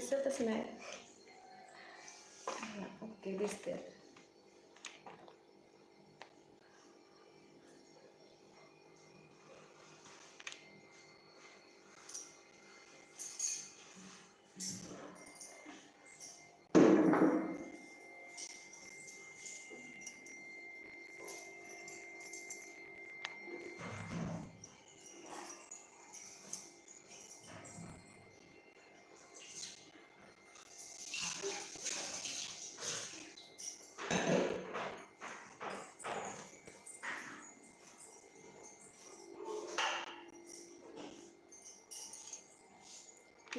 दिसतच नाही. ओके दिसते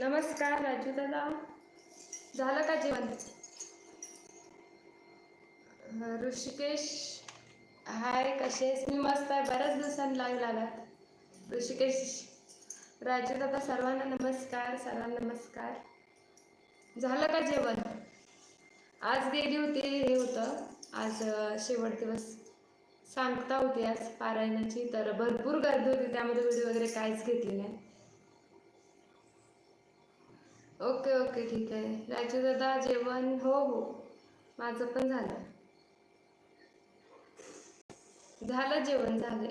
नमस्कार राजू दादा. झालं का जेवण? ऋषिकेश हाय कसेस मी मस्त आहे. बऱ्याच दिवसांनी लाईव्ह लागत ऋषिकेश राजू दादा सर्वांना नमस्कार सर्वांना नमस्कार. झालं का जेवण? आज गेली होती हे होतं. आज शेवट दिवस. सांगता होती आज पारायणाची तर भरपूर गर्दी होती त्यामध्ये व्हिडिओ वगैरे काहीच घेतली नाही. ओके ओके ठीक आहे. राजू दादा जेवण? हो हो. माझं पण झालं. झालं जेवण झाले.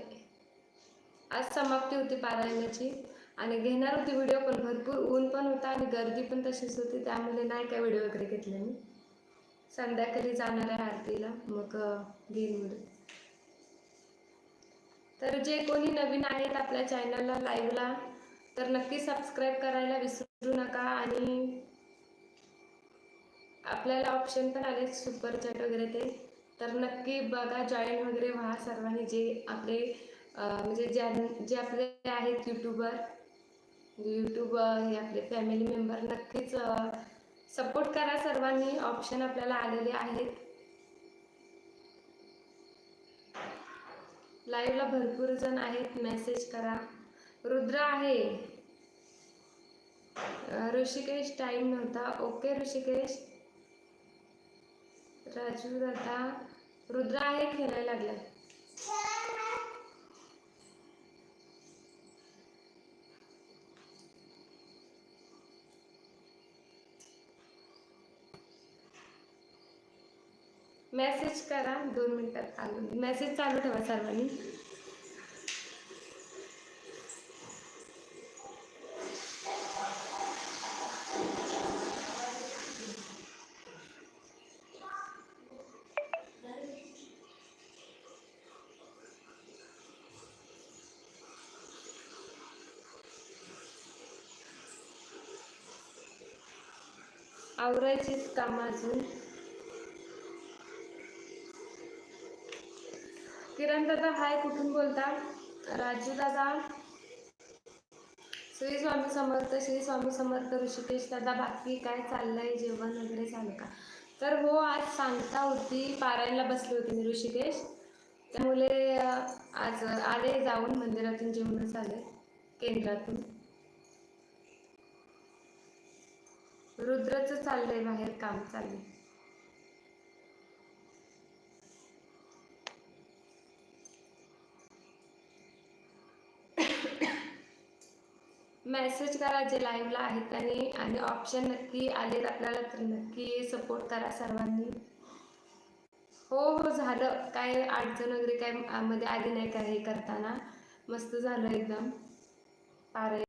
आज समाप्ती होती पारायणाची आणि घेणार होती व्हिडिओ पण. भरपूर ऊन पण होता आणि गर्दी पण तशीच होती त्यामुळे नाही काय व्हिडिओ वगैरे घेतले मी. संध्याकाळी जाणार आहे आरतीला मग घेईन व्हिडिओ तर जे कोणी नवीन आहेत आपल्या चॅनलला लाईव्हला तर नक्की सबस्क्राईब करायला विसरू नका आणि आपल्याला ऑप्शन पण आले सुपर चॅट वगैरे ते. तर नक्की बघा जॉईन वगैरे व्हा सर्वांनी जे आपले म्हणजे ज्या जे आपले आहेत यूट्यूबर म्हणजे यूट्यूब हे आपले फॅमिली मेंबर नक्कीच सपोर्ट करा सर्वांनी. ऑप्शन आपल्याला आलेले आहेत. लाईव्हला भरपूर जण आहेत मेसेज करा. रुद्र आहे. ऋषिकेश टाइम नव्हता. ओके ऋषिकेश. राजू दादा रुद्र आहे खेळायला लागलाय. मेसेज करा. दोन मिनिटात चालू मेसेज चालू ठेवा सर्वांनी. आवरायचीच काम अजून. किरण दादा हाय कुठून बोलता? राजू दादा. श्री स्वामी समर्थ श्री स्वामी समर्थ ऋषिकेश दादा बाकी काय चाललंय? जेवण वगैरे झालं का? तर हो आज सांगता होती पारायणला बसली होती मी ऋषिकेश. त्यामुळे आज आले जाऊन मंदिरातून जेवणच आले केंद्रातून. रुद्रचं चाललंय बाहेर काम चाललंय. मेसेज करा जे लाईव्हला आहेत त्यांनी आणि ऑप्शन नक्की आलेत आपल्याला तर नक्की सपोर्ट करा सर्वांनी. हो हो झालं. काय अडचण वगैरे काय मध्ये आली नाही काय हे करताना? मस्त झालं एकदम. पारे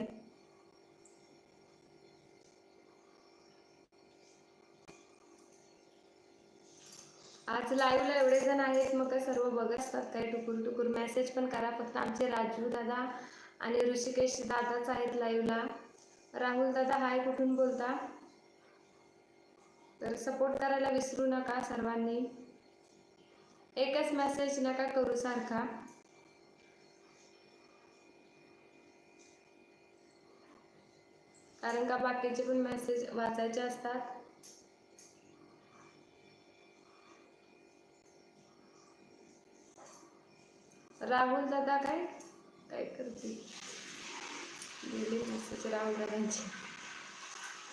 आज लाईव्हला एवढे जण आहेत मग काय सर्व बघत असतात काही टुकूर टुकूर. मेसेज पण करा फक्त आमचे राजू दादा आणि ऋषिकेश दादाच आहेत लाईव्हला राहुल दादा हाय कुठून बोलता? तर सपोर्ट करायला विसरू नका सर्वांनी. एकच मेसेज नका करू सारखा. कारण का बाकीचे पण मेसेज वाचायचे असतात? राहुल दादा काय? काय करते? गेले मेसेज राहुल दादांचे.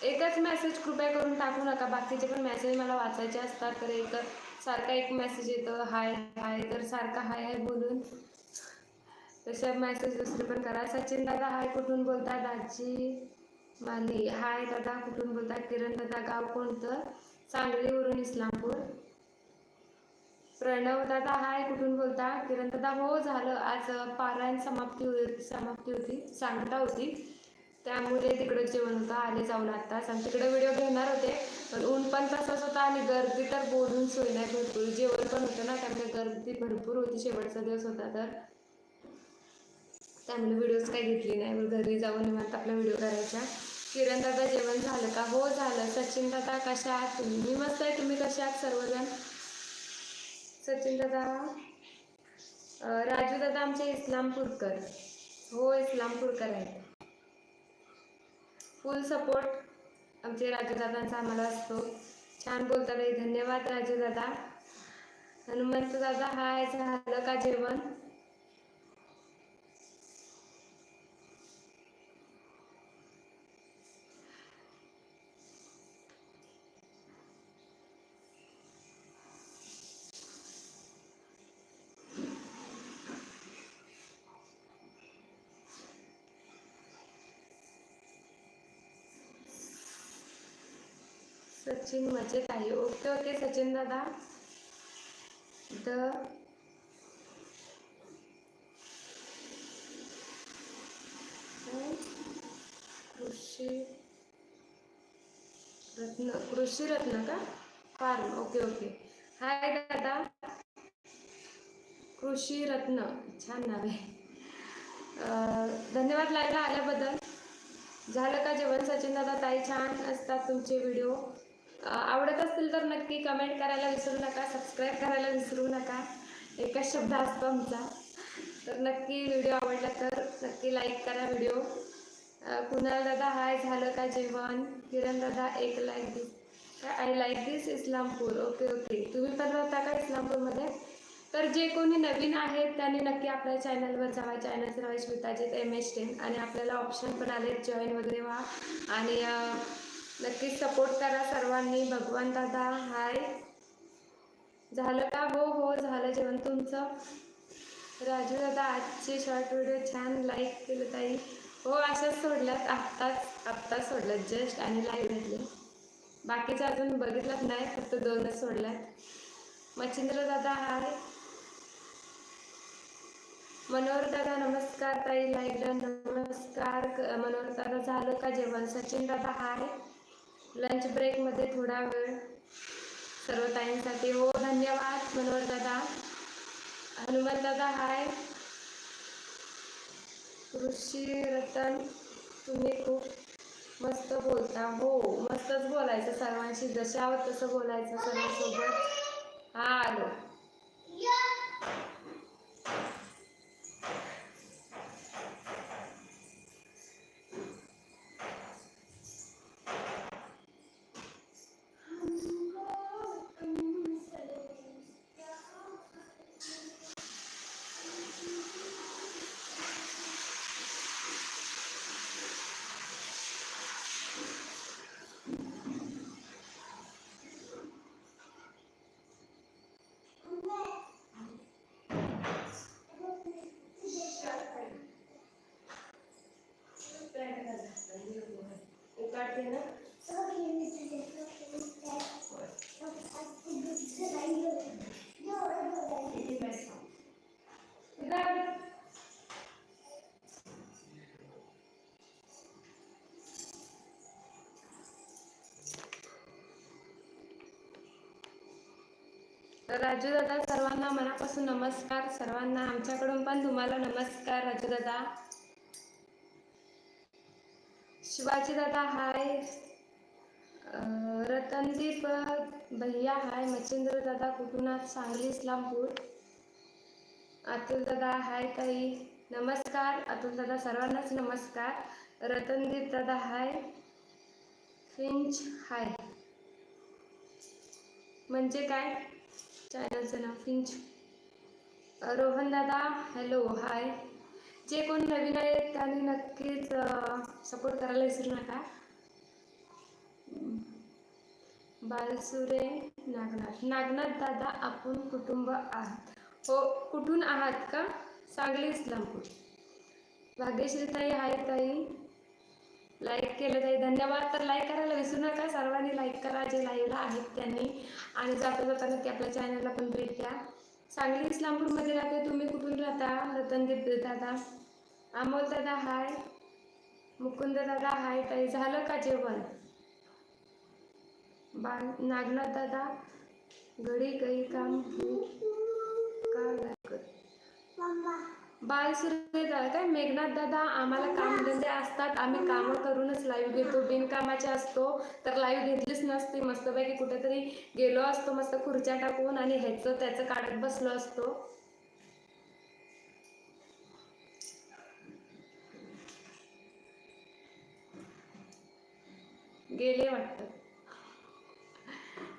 एकच मेसेज कृपया करून टाकू नका. बाकीचे पण मेसेज मला वाचायचे असतात. तर एक सारखा एक मेसेज येतो. हाय हाय तर सारखा हाय हाय बोलून. तसे मेसेज दुसरे पण करा. सचिन दादा हाय कुठून बोलता? दाजी माली. हाय दादा कुठून बोलता? किरण दादा गाव कोणतं? सांगलीवरून इस्लामपूर. प्रणव दादा हाय कुठून बोलता? किरण दादा हो झालं. आज पारायण समाप्ती होती समाप्ती होती सांगता होती. त्यामुळे तिकडं जेवण होतं आले जाऊन आत्ताच. आणि तिकडे व्हिडिओ घेणार होते पण ऊन पण तसंच होता आणि गर्दी तर बोलून सोय नाही भरपूर. जेवण पण होतं ना त्यामुळे गर्दी भरपूर होती. शेवटचा दिवस होता तर. त्यामुळे व्हिडिओज काही घेतली नाही. मग घरी जाऊन निवांत आपला व्हिडिओ करायचा. किरण दादा जेवण झालं का? हो झालं. सचिन दादा कशा आहात? तुम्ही? मी मस्त आहे. तुम्ही कशा आहात? सर्वजण? सचिन दादा राजू दादा आमचे इस्लामपूरकर. हो इस्लामपूरकर आहेत. फुल सपोर्ट आमचे राजू दादांचा आम्हाला असतो. छान बोलता धन्यवाद राजू दादा. हनुमंत दादा हाय झालं का जेवण? सचिन मजेत आहे. ओके ओके सचिन दादा. द कृषी रत्न कृषी रत्न का? Form okay okay. हाय दादा. कृषी रत्न. छान नाव आहे. धन्यवाद लाईव्हला आल्याबद्दल. झालं का जेवण? सचिन दादा ताई छान असतात तुमचे व्हिडिओ. आवडत असतील तर नक्की कमेंट करायला विसरू नका सबस्क्राईब करायला विसरू नका. एकच शब्द असतो आमचा. तर नक्की व्हिडिओ आवडला तर नक्की लाईक करा व्हिडिओ कुणाल दादा हाय झालं का जेवण? किरण दादा एक like this I like this Islampur. Okay okay तुम्ही पण राहता का इस्लामपूरमध्ये? तर जे कोणी नवीन आहेत त्यांनी नक्की आपल्या चॅनलवर जावा. चॅनलचं नाव आहे एम एच टेन आणि आपल्याला ऑप्शन पण आले जॉईन वगैरे व्हा. आणि नक्कीच सपोर्ट करा सर्वांनी. भगवान दादा हाय झालं का? हो हो झालं जेवण तुमचं. राजू दादा आजचे शॉर्ट व्हिडिओ छान लाईक केलं ताई. हो अशाच सोडल्यात. आत्ताच आत्ताच सोडल्यात जस्ट आणि लाईव्ह घेतले बाकीच्या अजून बघितलंच नाही फक्त दोनच सोडल्यात. मच्छिंद्र दादा हाय मनोहर दादा नमस्कार ताई. लाईव्हला नमस्कार. मनोहर दादा झालं का जेवण? सचिन दादा हाय लंच ब्रेकमध्ये थोडा वेळ सर्व ताईंसाठी. हो धन्यवाद मनोहर दादा. हनुमान दादा हाय ऋषी रतन तुम्ही खूप मस्त बोलता. हो मस्तच बोलायचं सर्वांशी. जशावं तसं बोलायचं सर्वांसोबत. हा आलो. तर राजू दादा सर्वांना मनापासून नमस्कार. सर्वांना आमच्याकडून पण तुम्हाला नमस्कार राजू दादा शिवाजी दादा हाय रतनदीप भैया हाय. मच्छिंद्र दादा कुटुनाथ सांगली इस्लामपूर. अतुल दादा हाय ताई. नमस्कार. अतुल दादा सर्वांनाच नमस्कार. रतनदीप दादा हाय. फिंच हाय. म्हणजे काय? चॅनलचं नाव फिंच रोहन दादा हॅलो हाय जे कोण नवीन आहेत त्यांनी नक्कीच सपोर्ट करायला विसरू नका. बालसुरे नागनाथ। नागनाथ दादा आपण कुटुंब आहात. हो कुठून आहात का? सांगली इस्लामपूर. भाग्यश्री ताई हाय ताई. लाईक केलं जाईल. धन्यवाद. तर लाईक करायला विसरू नका. सर्वांनी लाईक करा. जे लाईव्हला आहेत त्यांनी. आणि जाता जाता ते आपल्या चॅनलला पण भेट द्या. सांगली इस्लामपूरमध्ये राहते. तुम्ही कुठून राहता? रतनदीप दादा. अमोल दादा हाय मुकुंद दादा हाय ताई झालं का जेवण? बा नागनाथ दादा. घडी काही काम? हो. का लागत बाल सुरू झालं काय? मेघनाथ दादा आम्हाला कामधंदे असतात. आम्ही कामं करूनच लाईव्ह घेतो. बिनकामाचे असतो. तर लाईव्ह घेतलीच नसती. मस्तपैकी कुठेतरी गेलो असतो. मस्त खुर्च्या टाकून आणि ह्याचं त्याचं काढत बसलो असतो. गेले वाटतं.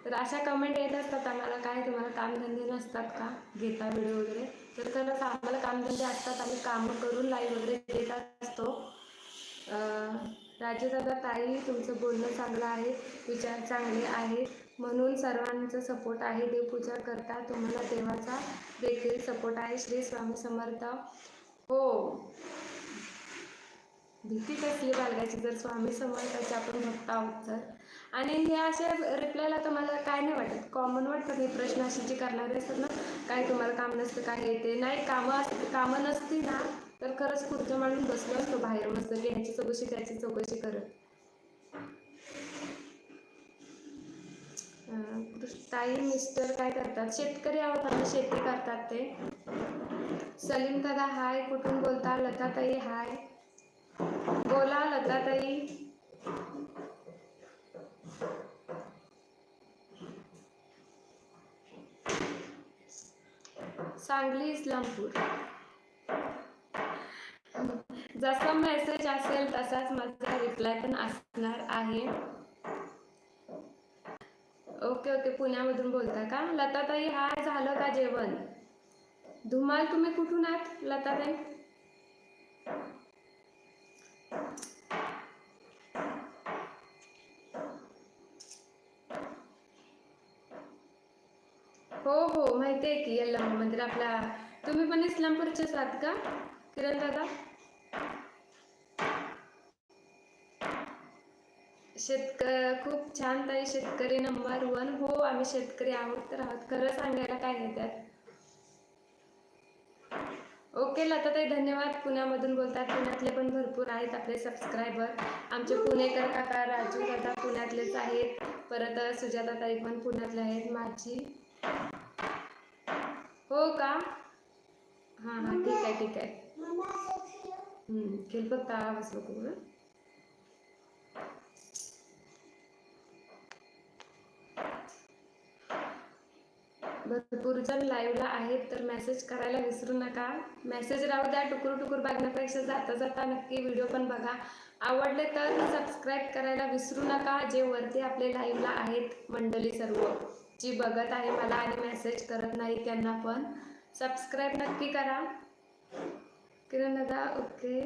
तर अशा कमेंट येत असतात आम्हाला काय तुम्हाला कामधंदे नसतात का? घेता व्हिडिओ वगैरे? तर खरंच आम्हाला कामधंदे असतात आम्ही कामं करून लाईव्ह वगैरे देत असतो. राजेदादा ताई तुमचं बोलणं चांगलं आहे विचार चांगले आहेत. म्हणून सर्वांचा सपोर्ट आहे देवपूजा करता तुम्हाला देवाचा देखील सपोर्ट आहे. श्री स्वामी समर्थ. हो. भीती कसली बाळगायची जर स्वामी समर्थाचे आपण भक्त आहोत तर? आणि हे असे रिप्लायला तर मला काय नाही वाटत. कॉमन वाटतात हे प्रश्न असे जे करणारे असतात ना काय तुम्हाला काम नसतं काय येते नाही कामं असते कामं नसती ना तर खरंच खुर्च्या मांडून बसलो असतो बाहेर मस्त घ्यायची चौकशी त्याची चौकशी करत. ताई मिस्टर काय करतात? शेतकरी आहोत आम्ही शेती करतात ते. सलीम दादा हाय कुठून बोलता? लता ताई हाय बोला लता सांगली इस्लामपूर. जसा मेसेज असेल तसाच माझा रिप्लाय पण असणार आहे. ओके ओके पुण्यामधून बोलता का? लताताई हाय झालं का जेवण? धुमाल तुम्ही कुठून आहात लताताई? हो हो माहिती आहे की यल्लम मंदिर आपला. तुम्ही पण इस्लामपूरचेच आहात का किरण दादा? शेतक खूप छान ताई शेतकरी नंबर वन. हो आम्ही शेतकरी आहोत तर आहोत. खरं सांगायला काय नाही त्यात? ओके लताताई धन्यवाद. पुण्यामधून बोलतात पुण्यातले पण भरपूर आहेत आपले सबस्क्रायबर आमचे पुणेकर काका राजू दादा पुण्यातलेच आहेत. परत सुजाता ताई पण पुण्यातले आहेत माझी. हो का? हां हां ठीक आहे ठीक आहे. खेळ फक्त आवाज नको भरपूर जण लाईव्हला आहेत तर मेसेज करायला विसरू नका. मेसेज राहू द्या टुकुर टुकूर बघण्यापेक्षा जाता जाता नक्की व्हिडिओ पण बघा. आवडले तर सबस्क्राईब करायला विसरू नका जे वरती आपले लाईव्हला आहेत मंडळी सर्व. जी बघत आहे मला आणि मेसेज करत नाही त्यांना पण सबस्क्राईब नक्की करा. किरण दादा okay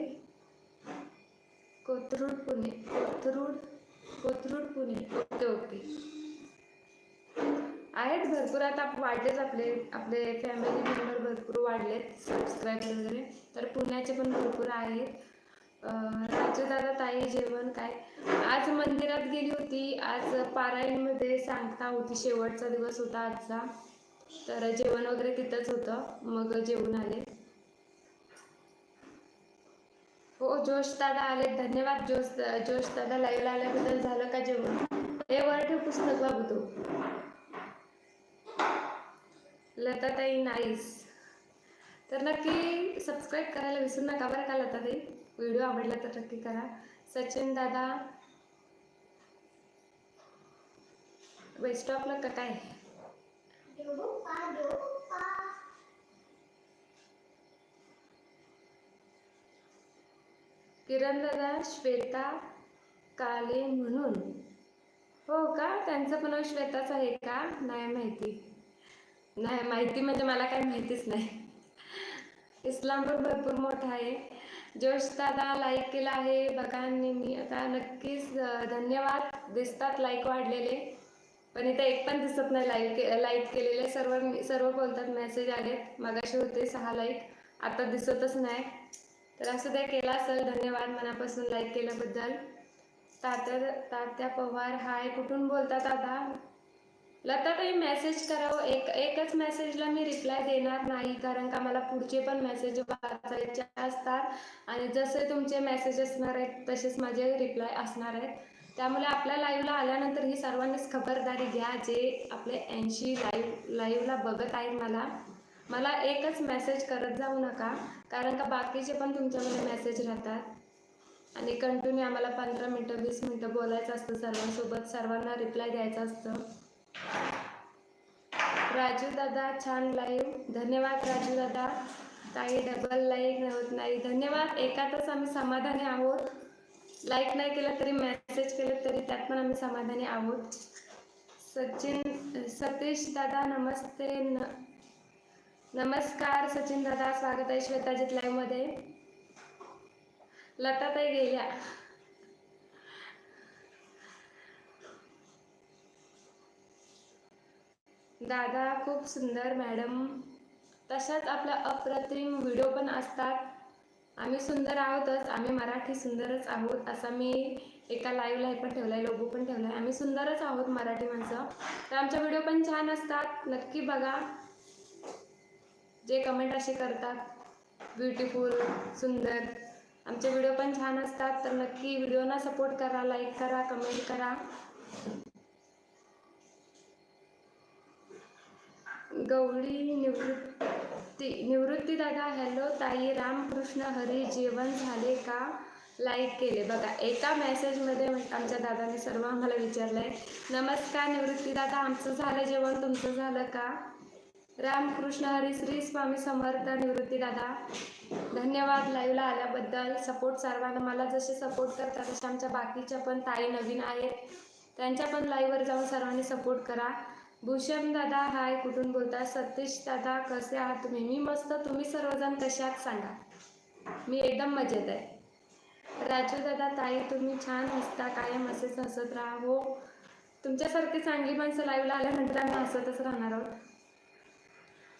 Kothrud Pune Kothrud Kothrud Pune okay okay आहेत भरपूर आता वाढलेच आपले आपले फॅमिली मेंबर भरपूर वाढलेत सबस्क्राईब वगैरे. तर पुण्याचे पण भरपूर आहेत. दादा ताई जेवण काय? आज मंदिरात गेली होती. आज पारायणमध्ये सांगता होती. शेवटचा दिवस होता आजचा. तर जेवण वगैरे तिथंच होतं. मग जेवून आले. हो जोश दादा आले. धन्यवाद. जोश जोश दादा लाईव्हला आल्याबद्दल झालं का जेवण? हे वरठे पुस्तक बाबू तू. लताताई नाईस. तर नक्की सबस्क्राईब करायला विसरू नका बरं का लताताई? व्हिडिओ आवडला तर नक्की करा. सचिन दादा वेस्ट ऑफला का काय? किरण दादा श्वेता काले म्हणून. हो का? त्यांचं पण श्वेताच आहे का? नाही माहिती. नाही माहिती म्हणजे मला काही माहितीच नाही. इस्लामपूर भरपूर मोठा आहे. जोश दादा लाईक केला आहे. बघा मी आता नक्कीच धन्यवाद. दिसतात लाईक वाढलेले. पण इथे एक पण दिसत नाही लाईक लाईक केलेले. सर्व सर्व बोलतात मेसेज आलेत. मगाशी होते सहा लाईक आता दिसतच नाही. तर असं ते केला असेल धन्यवाद मनापासून लाईक केल्याबद्दल. तात्या तात्या पवार हाय. कुठून बोलतात आता? लताताई मेसेज करावं हो. एक एकच मेसेजला मी रिप्लाय देणार नाही कारण का मला पुढचे पण मेसेज वाचायचे असतात. आणि जसे तुमचे मेसेज असणार आहेत तसेच माझे रिप्लाय असणार आहेत. त्यामुळे आपल्या लाईव्हला आल्यानंतर ही सर्वांनीच खबरदारी घ्या जे आपले ऐंशी लाईव्ह लाईव्हला बघत आहेत मला. मला एकच मेसेज करत जाऊ नका कारण का बाकीचे पण तुमच्यामध्ये मेसेज राहतात. आणि कंटिन्यू आम्हाला पंधरा मिनटं वीस मिनटं बोलायचं असतं सर्वांसोबत सर्वांना रिप्लाय द्यायचा असतं. राजू दादा छान लाईव्ह धन्यवाद राजू दादा. काही डबल लाईक होत नाही. धन्यवाद. एकातच आम्ही समाधानी आहोत. लाईक नाही केलं तरी मेसेज केलं तरी त्यात पण आम्ही समाधानी आहोत. सचिन सतीश दादा नमस्ते. न नमस्कार सचिन दादा. स्वागत आहे श्वेताजीत लाईव्हमध्ये लताताई गेल्या. दादा खूप सुंदर मॅडम. तशाच आपला अप्रतिम व्हिडिओ पण असतात. आम्ही सुंदर आहोतच आम्ही मराठी सुंदरच आहोत असा मी एका लाईव्हला हे पण ठेवला आहे लोगो पण ठेवला आहे आम्ही सुंदरच आहोत मराठी माणसं. तर आमच्या व्हिडिओ पण छान असतात. नक्की बघा. जे कमेंट असे करतात ब्युटिफुल सुंदर आमचे व्हिडिओ पण छान असतात. तर नक्की व्हिडिओना सपोर्ट करा लाईक करा कमेंट करा. गवळी निवृत्ती निवृत्ती दादा हॅलो ताई रामकृष्ण हरी जेवण झाले का? लाईक केले. बघा एका मेसेजमध्ये आमच्या दादाने सर्व आम्हाला विचारलं आहे नमस्कार निवृत्ती दादा आमचं झालं जेवण तुमचं झालं का? रामकृष्ण हरी श्री स्वामी समर्थ निवृत्ती दादा. धन्यवाद लाईव्हला आल्याबद्दल. सपोर्ट सर्वांना. मला जसे सपोर्ट करतात तसे आमच्या बाकीच्या पण ताई नवीन आहेत. त्यांच्या पण लाईव्हवर जाऊन सर्वांनी सपोर्ट करा. भूषण दादा हाय कुठून बोलता सतीश दादा कसे आहात तुम्ही? मी मस्त. तुम्ही सर्वजण कसे आहात सांगा. मी एकदम मजेत आहे. राजू दादा ताई तुम्ही छान हसता कायम असेच हसत राहा. हो. तुमच्यासारखी चांगली माणसं लाईव्हला आल्यानंतर आम्ही हसतच राहणार आहोत.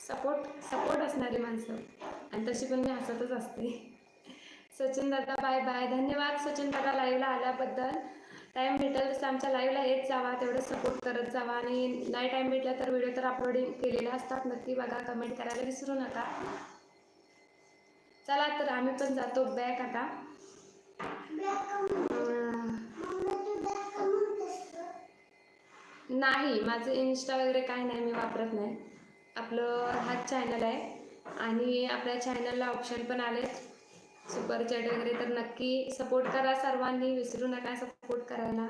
सपोर्ट सपोर्ट असणारी माणसं. आणि तशी पण मी हसतच असते. सचिन दादा बाय बाय धन्यवाद सचिन दादा लाईव्हला आल्याबद्दल. टाईम भेटेल तसं आमच्या लाईव्हला येत जावा तेवढं सपोर्ट करत जावा आणि नाही टाईम भेटला तर व्हिडिओ तर अपलोडिंग केलेला असतात. नक्की बघा कमेंट करायला विसरू नका. चला तर आम्ही पण जातो बॅक आता. नाही माझं इन्स्टा वगैरे काही नाही मी वापरत नाही. आपलं हाच चॅनल आहे. आणि आपल्या चॅनलला ऑप्शन पण आलेत. सुपर चॅट वगैरे तर नक्की सपोर्ट करा सर्वांनी विसरू नका सपोर्ट करायला.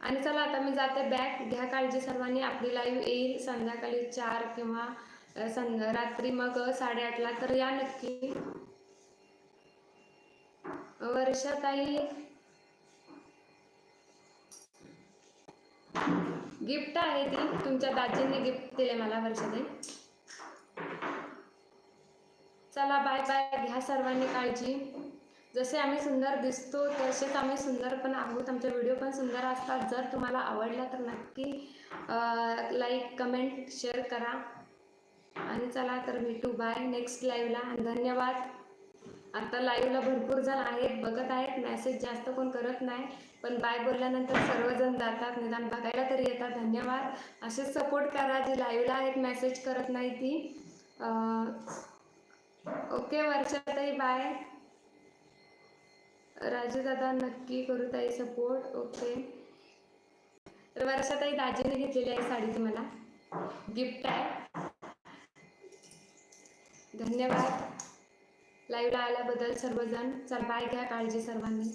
आणि चला आता मी जाते बॅक घ्या काळजी सर्वांनी. आपली लाईव्ह येईल संध्याकाळी चार किंवा सं संध रात्री मग साडेआठला तर या नक्की. वर्षाताई. गिफ्ट आहे ती. तुमच्या दाजींनी गिफ्ट दिले मला वर्षाताई. चला बाय बाय. घ्या सर्वांनी काळजी. जसे आम्ही सुंदर दिसतो तसेच आम्ही सुंदर पण आहोत. आमचे व्हिडिओ पण सुंदर असतात. जर तुम्हाला आवडला तर नक्की लाईक कमेंट शेअर करा. आणि चला तर भेटू. बाय नेक्स्ट लाईव्हला आणि धन्यवाद. आता लाईव्हला भरपूर जण आहेत बघत आहेत. मेसेज जास्त कोण करत नाही. पण बाय बोलल्यानंतर सर्वजण जातात. निदान बघायला तरी येतात. धन्यवाद. असेच सपोर्ट करा. जी लाईव्हला आहेत मेसेज करत नाही ती. ओके वर्षाताई बाय राजेदादा नक्की करू ताई सपोर्ट ओके तर वर्षाताई दाजीने घेतलेली आहे साडी तुम्हाला. गिफ्ट आहे. धन्यवाद. लाईव्हला आल्याबद्दल सर्वजण चल बाय घ्या काळजी सर्वांनी.